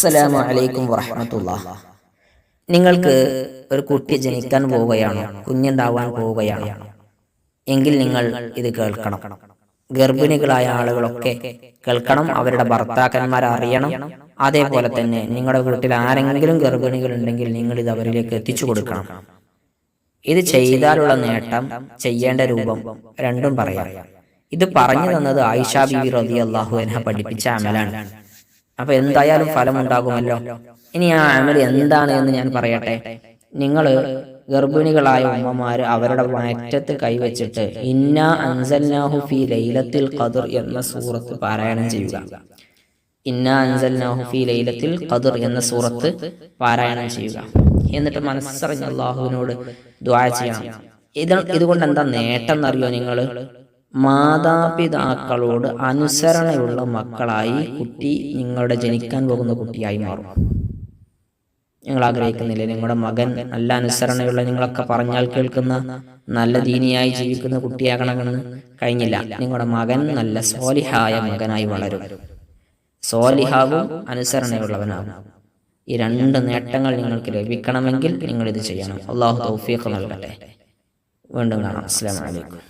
അസ്സലാമു അലൈക്കും വറഹമത്തുള്ള. നിങ്ങൾക്ക് ഒരു കുട്ടി ജനിക്കാൻ പോവുകയാണോ? കുഞ്ഞുണ്ടാവാൻ പോവുകയാണോ? എങ്കിൽ നിങ്ങൾ ഇത് കേൾക്കണം. ഗർഭിണികളായ ആളുകളൊക്കെ കേൾക്കണം. അവരുടെ ഭർത്താക്കന്മാർ അറിയണം. അതേപോലെ തന്നെ നിങ്ങളുടെ വീട്ടിൽ ആരെങ്കിലും ഗർഭിണികൾ ഉണ്ടെങ്കിൽ നിങ്ങൾ ഇത് അവരിലേക്ക് എത്തിച്ചു കൊടുക്കണം. ഇത് ചെയ്താലുള്ള നേട്ടം ചെയ്യേണ്ട രൂപം രണ്ടും പറയാം. ഇത് പറഞ്ഞു തന്നത് ആയിഷ ബിബി റളിയല്ലാഹു അള്ളാഹു എന്നെ പഠിപ്പിച്ച അമലാണ്. അപ്പൊ എന്തായാലും ഫലം ഉണ്ടാകുമല്ലോ ഇനി ആ അമൽ എന്താണ് എന്ന് ഞാൻ പറയട്ടെ. നിങ്ങൾ ഗർഭിണികളായ ഉമ്മമാർ അവരുടെ മാറ്റത്ത് കൈവച്ചിട്ട് ഇന്ന അൻസൽനാഹു ഫി ലൈലത്തിൽ ഖദർ എന്ന സൂറത്ത് പാരായണം ചെയ്യുക. ഇന്ന അൻസൽനാഹു ഫി ലൈലത്തിൽ ഖദർ എന്ന സൂറത്ത് പാരായണം ചെയ്യുക. എന്നിട്ട് മനസ്സറിഞ്ഞ അള്ളാഹുവിനോട് ദ്വാ ചെയ്യണം ഇത് ഇതുകൊണ്ട് എന്താ നേട്ടം എന്നറിയോ നിങ്ങൾ മാതാപിതാക്കളോട് അനുസരണയുള്ള മക്കളായി കുട്ടി നിങ്ങളുടെ ജനിക്കാൻ പോകുന്ന കുട്ടിയായി മാറും. നിങ്ങൾ ആഗ്രഹിക്കുന്നില്ലേ? നിങ്ങളുടെ മകൻ നല്ല അനുസരണയുള്ള നിങ്ങളൊക്കെ പറഞ്ഞാൽ കേൾക്കുന്ന നല്ല ദീനിയായി ജീവിക്കുന്ന കുട്ടിയാകണമെന്ന്? കഴിഞ്ഞില്ല. നിങ്ങളുടെ മകൻ നല്ല സോലിഹായ മകനായി വളരും. സോലിഹാവും അനുസരണയുള്ളവനാകും ഈ രണ്ട് നേട്ടങ്ങൾ നിങ്ങൾക്ക് ലഭിക്കണമെങ്കിൽ നിങ്ങൾ ഇത് ചെയ്യണം. അള്ളാഹു തൗഫീഖ് നൽകട്ടെ. വീണ്ടും കാണാം. അസ്സലാമു അലൈക്കും.